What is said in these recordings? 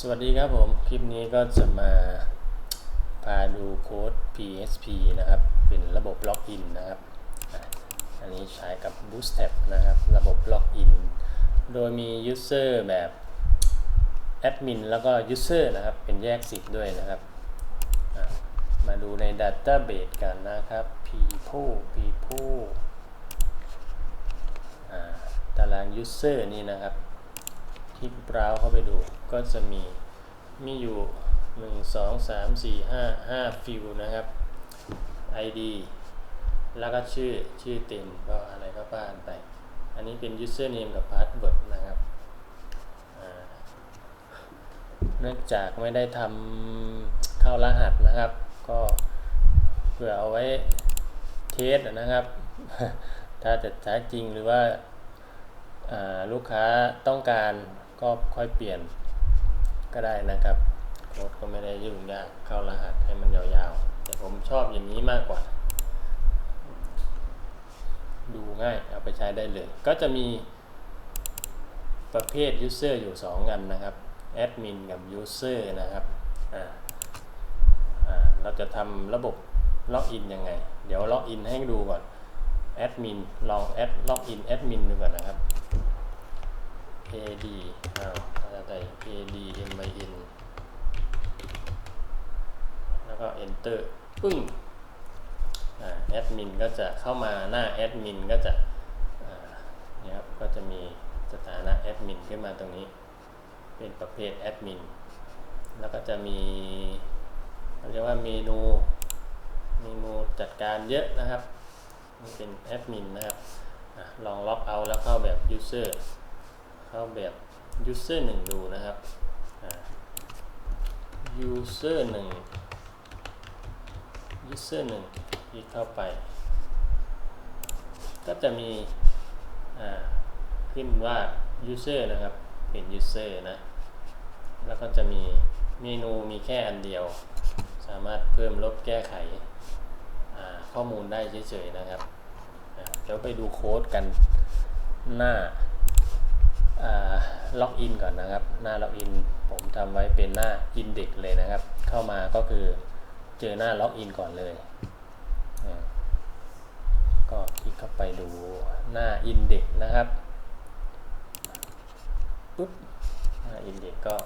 สวัสดีครับผม คลิปนี้ก็จะมาพาดูโค้ด PHP นะครับ เป็นระบบล็อกอินนะครับ อันนี้ใช้กับ Bootstrap นะครับ ระบบล็อกอิน โดยมี User แบบแอดมินแล้วก็ User นะครับ เป็นแยกสิทธิ์ด้วยนะครับ มาดูใน Database กันนะครับ people people ตาราง User นี่นะครับ คลิกบราวเข้าไปดูก็จะมีมีอยู่ 1 2 3 4 5 5 ฟิลนะครับ ID แล้วก็ชื่อชื่อเต็มก็อะไรก็บ้านไป อันนี้เป็น username กับ password นะครับเนื่องจากไม่ได้ทำเข้ารหัสนะครับ ก็เพื่อเอาไว้เทสนะครับ ถ้าจะใช้จริงหรือว่าอ่าลูกค้าต้องการ ก็ค่อยเปลี่ยนก็ได้นะครับโค้ดก็ไม่ได้ยุ่งยากเข้ารหัสให้มันยาวๆ แต่ผมชอบอย่างนี้มากกว่า ดูง่ายเอาไปใช้ได้เลย ก็จะมีประเภท user อยู่2อันนะครับ admin กับ user นะครับอ่าเราจะทำระบบล็อกอินยังไง เดี๋ยวล็อกอินให้ดูก่อน แอดมิน ลองแอดล็อกอินแอดมินดูก่อนนะครับ ad อ้าวภาษาไทย ad min แล้วก็ enter ปึ้งอ่าแอดมินก็จะเข้ามาหน้าแอดมินก็จะอ่าเนี่ยครับ ก็จะมีสถานะแอดมินขึ้นมาตรงนี้ เป็นประเภทแอดมิน แล้วก็จะมีเขาเรียกว่าเมนู เมนูจัดการเยอะนะครับ นี่เป็นแอดมินนะครับอลองล็อกเอาแล้วเข้าแบบ user ข้าแบบ user 1 ดูนะครับ user 1 user 1ที่เข้าไป ก็จะมีขึ้นว่า user นะครับเป็น user นะ แล้วก็จะมีเมนูมีแค่อันเดียว สามารถเพิ่มลบแก้ไขข้อมูลได้เฉยๆนะครับเดี๋ยวไปดูโค้ดกันหน้า ล็อกอินก่อนนะครับ หน้าล็อกอินผมทำไว้เป็นหน้า Index เลยนะครับ เข้ามาก็คือเจอหน้าล็อกอินก่อนเลย ก็คลิกเข้าไปดูหน้า Index นะครับปุ๊บหน้า Index ก็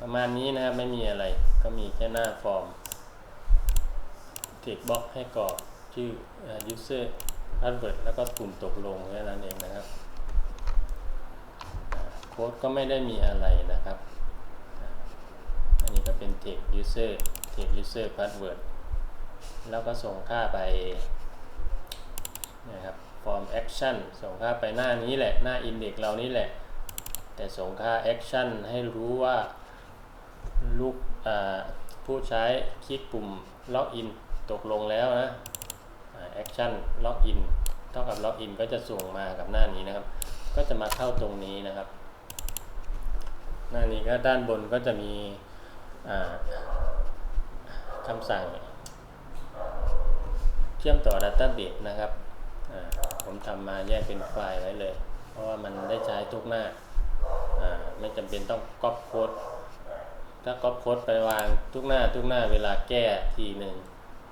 ประมาณนี้นะครับไม่มีอะไรก็มีแค่หน้าฟอร์มเทคบ็อกให้กรอกชื่อ user password แล้วก็ปุ่มตกลงแค่นั้นเองนะครับ โค้ดก็ไม่ได้มีอะไรนะครับ อันนี้ก็เป็น text user text user password แล้วก็ส่งค่าไปนะครับ form action ส่งค่าไปหน้านี้แหละ หน้า index เรานี่แหละ แต่ส่งค่า action ให้รู้ว่าลูกผู้ใช้คลิกปุ่ม login ตกลงแล้วนะ action login เท่ากับ login ก็จะส่งมากับหน้านี้นะครับ ก็จะมาเข้าตรงนี้นะครับ หน้านี้ก็ด้านบนก็จะมีคำสั่งเชื่อมต่อ Database นะครับ ผมทำมาแยกเป็นไฟล์ไว้เลย เพราะว่ามันได้ใช้ทุกหน้า ไม่จำเป็นต้องก๊อปโค้ด ถ้าก๊อปโค้ดไปวางทุกหน้าทุกหน้าเวลาแก้ทีหนึ่ง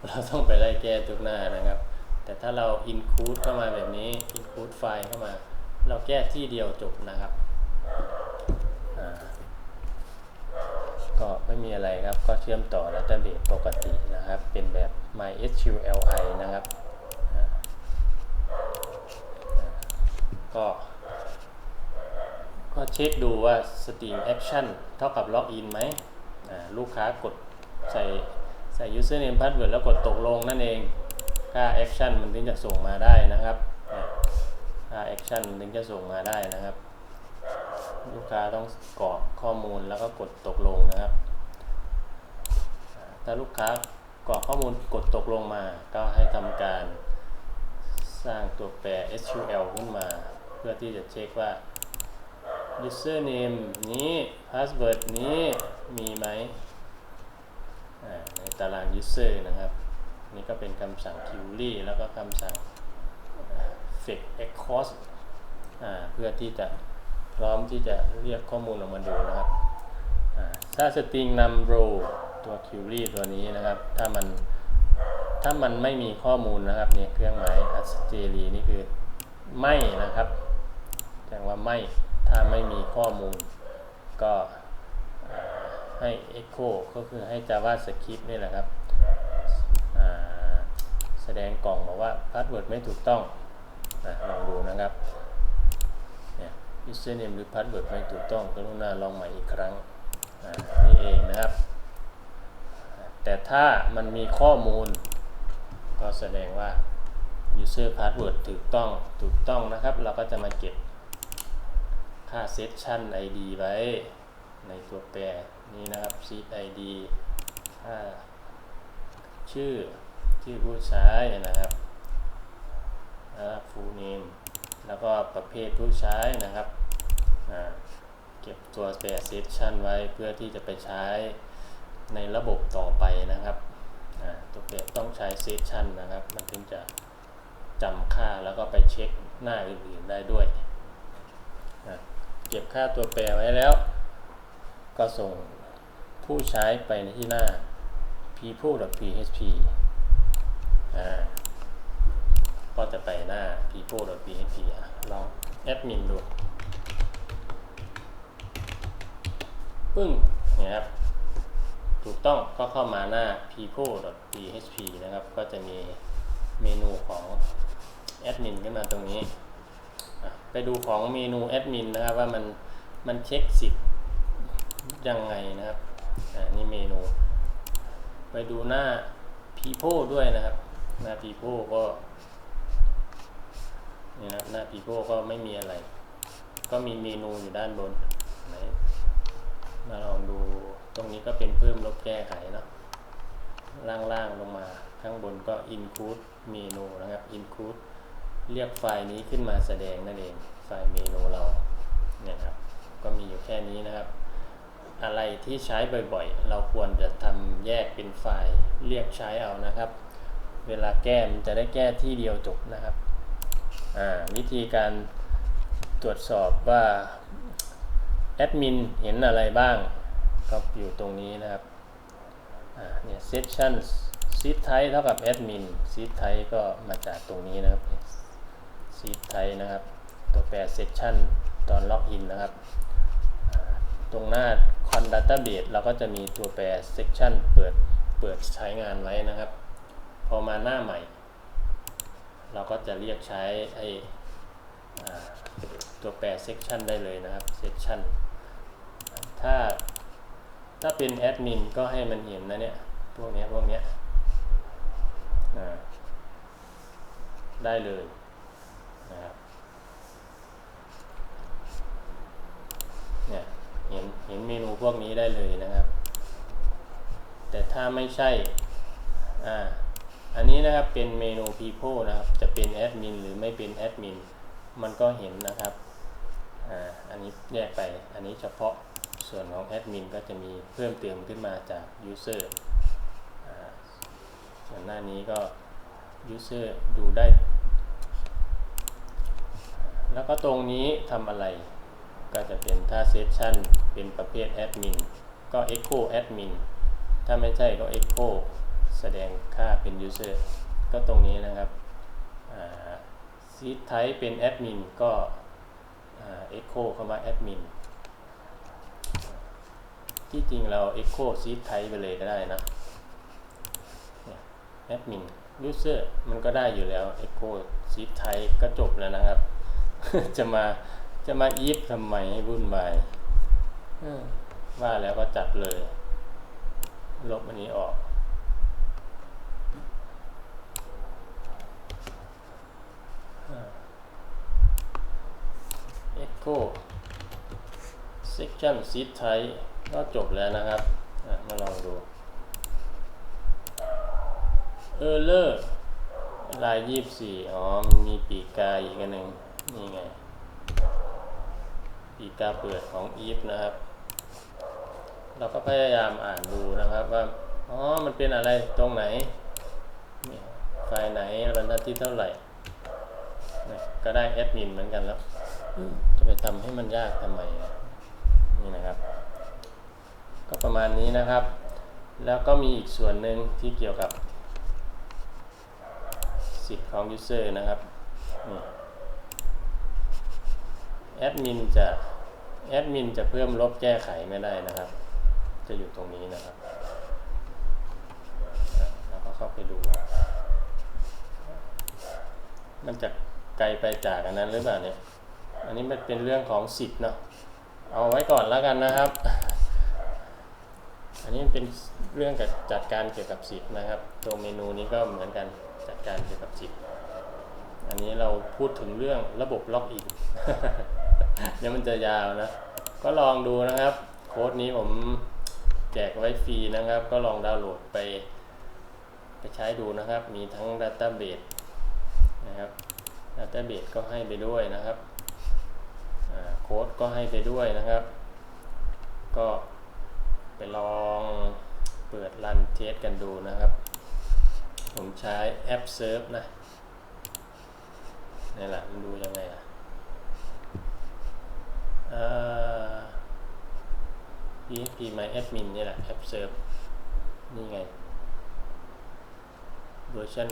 เราต้องไปไล่แก้ทุกหน้านะครับ แต่ถ้าเรา include เข้ามาแบบนี้ include ไฟล์เข้ามา เราแก้ที่เดียวจบนะครับ ก็ ไม่มีอะไรครับ ก็เชื่อมต่อ Database ปกตินะครับ เป็นแบบ MySQLi นะครับก็ก็เช็คดูว่า Steam Action เท่ากับ Login ไหมลูกค้ากดใส่ใส่ username password แล้วกดตกลงนั่นเองค่า action มันถึงจะส่งมาได้นะครับค่า action มันถึงจะส่งมาได้นะครับ ลูกค้าต้องกรอกข้อมูลแล้วก็กดตกลงนะครับ ถ้าลูกค้ากรอกข้อมูลกดตกลงมา ก็ให้ทำการสร้างตัวแปร SQL ขึ้นมา เพื่อที่จะเช็คว่า username นี้ password นี้มีไหมในตาราง user นะครับ นี่ก็เป็นคำสั่ง query แล้วก็คำสั่ง fetch echoes เพื่อที่จะพร้อมที่จะเรียกข้อมูลออกมาดูนะครับ ถ้าสตริงนำโร ตัว query ตัวนี้นะครับ ถ้ามันถ้ามันไม่มีข้อมูลนะครับเนี่ยเครื่องหมาย a s t e r i นี่คือไม่นะครับแสดงว่าไม่ถ้าไม่มีข้อมูล ก็ให้ echo ก็คือให้ javascript นี่แหละครับแสดงกล่องบอกว่าพาสเวิร์ดไม่ถูกต้องนะลองดูนะครับเนี่ย username หรือ password ไม่ถูกต้องกรุณาลองใหม่อีกครั้งนี่เองนะครับ แต่ถ้ามันมีข้อมูล ก็แสดงว่า user password ถูกต้องถูกต้องนะครับ เราก็จะมาเก็บค่า session id ไว้ในตัวแปรนี้นะครับ seed id ค่าชื่อชื่อผู้ใช้นะครับ full name แล้วก็ประเภทผู้ใช้นะครับ เก็บตัวแปร session ไว้เพื่อที่จะไปใช้ ในระบบต่อไปนะครับตัวแปรต้องใช้ session นะครับ มันถึงจะจำค่าแล้วก็ไปเช็คหน้าอื่นๆได้ด้วย เก็บค่าตัวแปรไว้แล้ว ก็ส่งผู้ใช้ไปในที่หน้า people.php ก็จะไปหน้า people.php ลองแอดมินดู ปึ้งเนี่ยครับ ถูกต้องก็เข้ามาหน้า people.php นะครับ ก็จะมีเมนูของแอดมินขึ้นมาตรงนี้ ไปดูของเมนูแอดมินนะครับว่ามันมันเช็คสิทธิ์ยังไงนะครับอ่านี่เมนู ไปดูหน้า people ด้วยนะครับ หน้า people ก็นี่นะหน้า people ก็ไม่มีอะไร ก็มีเมนูอยู่ด้านบนมาลองดู ตรงนี้ก็เป็นเพิ่มลบแก้ไขเนาะล่างๆลงมาข้างบนก็ include เมนูนะครับ include เรียกไฟล์นี้ขึ้นมาแสดงนั่นเองไฟล์เมนูเราเนี่ยครับก็มีอยู่แค่นี้นะครับ อะไรที่ใช้บ่อยๆ เราควรจะทำแยกเป็นไฟล์เรียกใช้เอานะครับ เวลาแก้มันจะได้แก้ที่เดียวจบนะครับวิธีการตรวจสอบว่าแอดมินเห็นอะไรบ้าง ก็อยู่ตรงนี้นะครับอ่าเนี่ย session seed type เท่ากับ admin seed type ก็มาจากตรงนี้นะครับ seed type นะครับ ตัวแปร session ตอนล็อกอินนะครับ ตรงหน้า con database เราก็จะมีตัวแปร section เปิดเปิดใช้งานไว้นะครับ พอมาหน้าใหม่ เราก็จะเรียกใช้ไอ้ตัวแปร section ได้เลยนะครับ section ถ้า ถ้าเป็นแอดมินก็ให้มันเห็นนะเนี่ยพวกนี้พวกนี้ได้เลยนะครับเนี่ยเห็นเห็นเมนูพวกนี้ได้เลยนะครับ แต่ถ้าไม่ใช่อ่าอันนี้นะครับเป็นเมนู people นะครับ จะเป็นแอดมินหรือไม่เป็นแอดมินมันก็เห็นนะครับอ่าอันนี้แยกไปอันนี้เฉพาะ ส่วนของแอดมินก็จะมีเพิ่มเติมขึ้นมาจาก user อ่าส่วนหน้านี้ก็ user ดูได้ แล้วก็ตรงนี้ทำอะไร ก็จะเป็นถ้า session เป็นประเภท admin ก็ echo admin ถ้าไม่ใช่ก็ echo แสดงค่าเป็น user ก็ตรงนี้นะครับ seed type เป็น admin ก็อ่า echo เข้ามา admin ที่จริงเรา echo seed type ไปเลยก็ได้นะ admin user มันก็ได้อยู่แล้ว echo seed type ก็จบแล้วนะครับ จะมาจะมา if ทำไมให้วุ่นวายว่าแล้วก็จัดเลย ลบอันนี้ออก echo section seed type ก็จบแล้วนะครับ มาลองดู error ลายยี่สี่อ๋อมมีปีกาอีกอันหนึ่งนี่ไง ปีกาเปิดของ if นะครับ เราก็พยายามอ่านดูนะครับว่า อ๋อ มันเป็นอะไรตรงไหนนี่ไฟล์ไหนบรรทัดที่เท่าไหร่ ก็ได้แอดมินเหมือนกันแล้ว จะไปทำให้มันยากทำไม นี่นะครับ ก็ประมาณนี้นะครับ แล้วก็มีอีกส่วนหนึ่งที่เกี่ยวกับ สิทธิ์ของ user นะครับแอดมินจะแอดมินจะเพิ่มลบแก้ไขไม่ได้นะครับ จะอยู่ตรงนี้นะครับแล้วก็เข้าไปดู มันจะไกลไปจากอันนั้นหรือเปล่าเนี่ย อันนี้มันเป็นเรื่องของสิทธิ์เนาะ เอาไว้ก่อนแล้วกันนะครับ อันนี้เป็นเรื่องกับจัดการเกี่ยวกับสิทธิ์นะครับ ตัวเมนูนี้ก็เหมือนกันจัดการเกี่ยวกับสิทธิ์อันนี้เราพูดถึงเรื่องระบบล็อกอินเดี๋ยมันจะยาวนะ ก็ลองดูนะครับ โค้ดนี้ผมแจกไว้ฟรีนะครับ ก็ลองดาวน์โหลดไป ไปใช้ดูนะครับ มีทั้ง Database นะครับ Database ก็ให้ไปด้วยนะครับโค้ดก็ให้ไปด้วยนะครับ ก็ เปิดรันเทสกันดูนะครับ ผมใช้แอป Surf นะนี่แหละมันดูยังไงอะอ่า PHP My Admin นี่แหละแอป Surf นี่ไงเวอร์ชัน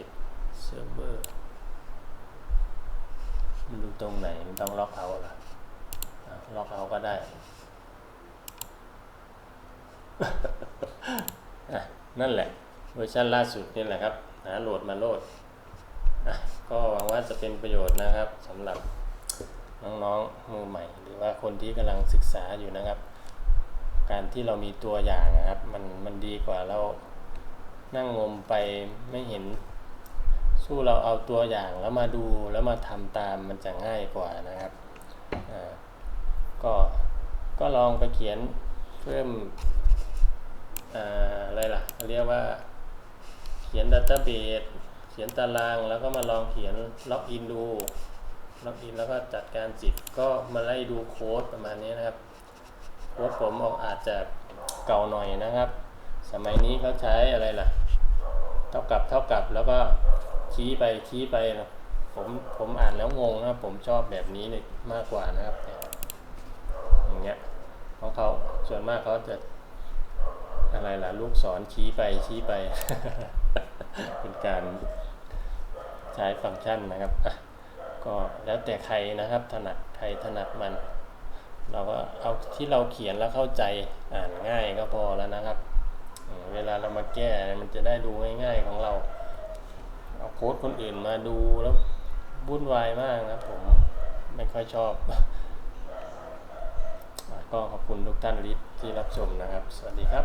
5.7 Server มันดูตรงไหน มันต้องล็อกเอาล่ะล็อกเอาก็ได้ นั่นแหละเวอร์ชันล่าสุดนี่แหละครับ หาโหลดมาโหลดก็หวังว่าจะเป็นประโยชน์นะครับสำหรับน้องๆมือใหม่ หรือว่าคนที่กำลังศึกษาอยู่นะครับ การที่เรามีตัวอย่างนะครับ มันมันดีกว่าเรานั่งงมไปไม่เห็น สู้เราเอาตัวอย่างแล้วมาดูแล้วมาทำตามมันจะง่ายกว่านะครับก็ก็ลองไปเขียนเพิ่ม อะไรล่ะเรียกว่าเขียนดัตเต้าเบสเขียนตารางแล้วก็มาลองเขียนล็อกอินดูล็อกอินแล้วก็จัดการจิตก็มาไล่ดูโค้ดประมาณนี้นะครับ โค้ดผมออกอาจจะเก่าหน่อยนะครับ สมัยนี้เขาใช้อะไรล่ะ เท่ากับเท่ากับแล้วก็ชี้ไปชี้ไปนะผมผมอ่านแล้วงงนะครับ ผมชอบแบบนี้เลยมากกว่านะครับ อย่างเงี้ยของเขาส่วนมากเขาจะ อะไรล่ะ ลูกศรชี้ไปชี้ไป เป็นการใช้ฟังก์ชันนะครับก็แล้วแต่ใครนะครับถนัดใครถนัดมัน เราก็เอาที่เราเขียนแล้วเข้าใจอ่านง่ายก็พอแล้วนะครับ เวลาเรามาแก้มันจะได้ดูง่าย ๆของเรา เอาโค้ดคนอื่นมาดูแล้ววุ่นวายมากนะผมไม่ค่อยชอบ ก็ขอบคุณทุกท่านที่รับชมนะครับ สวัสดีครับ